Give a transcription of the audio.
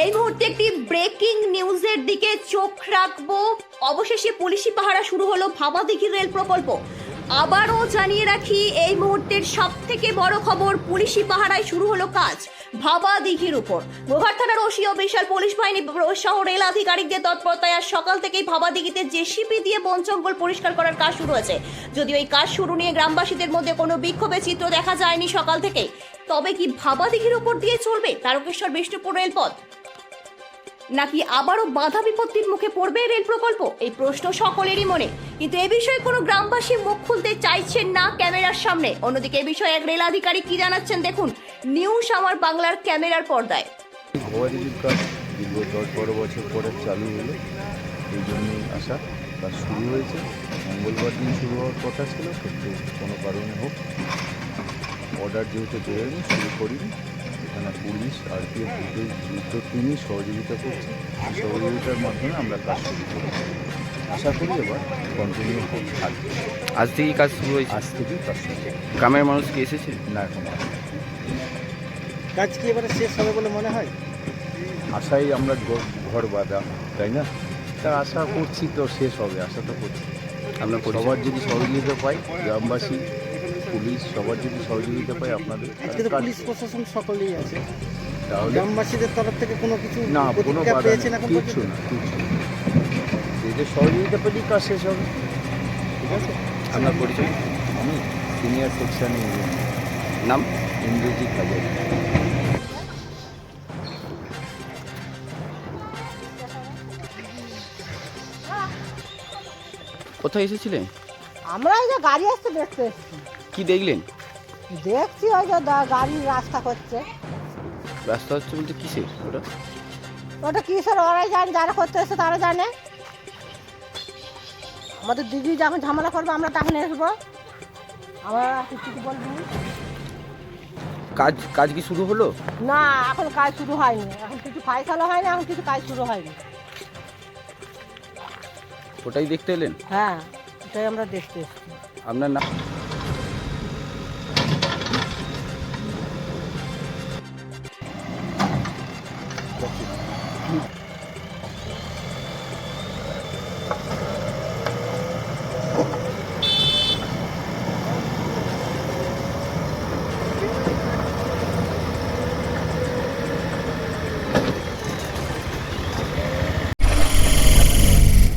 এই মুহূর্তে একটি ব্রেকিং নিউজের দিকে চোখ রাখব। অবশেষে পুলিশি পাহারা শুরু হলো ভাবাদিঘি রেল প্রকল্প। আবারও জানিয়ে রাখি, এই মুহূর্তের সব থেকে বড় খবর, পুলিশি পাহারায় শুরু হলো কাজ ভাবা দিঘির উপর। গোঘাট থানার ওসি ও বিশাল পুলিশ বাহিনী সহ রেল আধিকারিকদের তৎপরতায় আজ সকাল থেকেই ভাবা দিঘিতে জেসিপি দিয়ে বন জঙ্গল পরিষ্কার করার কাজ শুরু হয়েছে। যদিও এই কাজ শুরু নিয়ে গ্রামবাসীদের মধ্যে কোনো বিক্ষোভের চিত্র দেখা যায়নি সকাল থেকেই। তবে কি ভাবা দিঘির উপর দিয়ে চলবে তারকেশ্বর বিষ্ণুপুর রেলপথ? নাকি আবারও বাধা বিপত্তির মুখে পড়বে রেল প্রকল্প? এই প্রশ্ন সকলেরই মনে। কিন্তু এ বিষয়ে কোনো গ্রামবাসী মুখ খুলতে চাইছেন না ক্যামেরার সামনে। অন্যদিকে এ বিষয়ে এক রেল আধিকারিক কি জানাচ্ছেন দেখুন, নিউজ আমার বাংলার ক্যামেরার পর্দায়। দীর্ঘ দশ বারো বছর পরে চালু হলো। এই জন্যই আসা কাজ শুরু হয়েছে। মঙ্গলবার দিন শুরু হওয়ার কথা ছিল, কিন্তু কোনো কারণে হোক। অর্ডার যেহেতু বেরোয়নি শুরু করিনি। এখানে পুলিশ আর পি এফ দুটো টিমই সহযোগিতা করছে। সহযোগিতার মাধ্যমে আমরা কাজ শুরু করি আশা করি এবার কন্টিনিউ থাকবে আজ থেকেই কাজ শুরু হয়েছে? আজ থেকেই কাজ শুরু। গ্রামের মানুষ কি এসেছে? না এখন কাজ কি এবারে শেষ হবে বলে মনে হয়? আশাই আমরা ঘর- ঘর বাঁধা তাই না? তা আশা করছি তো শেষ হবে আশা তো করছি। আমরা সবার যদি সহযোগিতা পাই গ্রামবাসী পুলিশ সবার যদি সহযোগিতা পাই আপনাদের আজকে তো পুলিশ প্রশাসন সকলেই আছে। তাহলে গ্রামবাসীদের তরফ থেকে কোনো কিছু না কোনো প্রতিক্রিয়া বাধা পেয়েছেন নেই, এখন পর্যন্ত? না এদের সহযোগিতা পেলেই কাজ শেষ হবে। ঠিক আছে? আপনার পরিচয়? আমি সিনিয়র সেকশন নাম? ইংরেজি হাজারি। কোথায় এসেছিলেন? আমরা এই যে গাড়ি আসতে দেখতে এসেছি। কি দেখলেন? দেখছি ওই যে দা- গাড়ি রাস্তা করছে রাস্তা হচ্ছে বলতে কিসের ওটা? ওটা কিসের? ওরাই জানে যারা করতে এসে তারা জানে। আমাদের দিদি যখন ঝামেলা করবে আমরা তখন আসব। আমরা কিছু বলব? কাজ কাজ কি শুরু হলো? না এখন কাজ শুরু হয়নি। এখন কিছু ফাইসালা হয়নি এখন কিছু কাজ শুরু হয়নি। ওটাই দেখতে এলেন? হ্যাঁ এটাই আমরা দেখতে এসেছি। আপনার নাম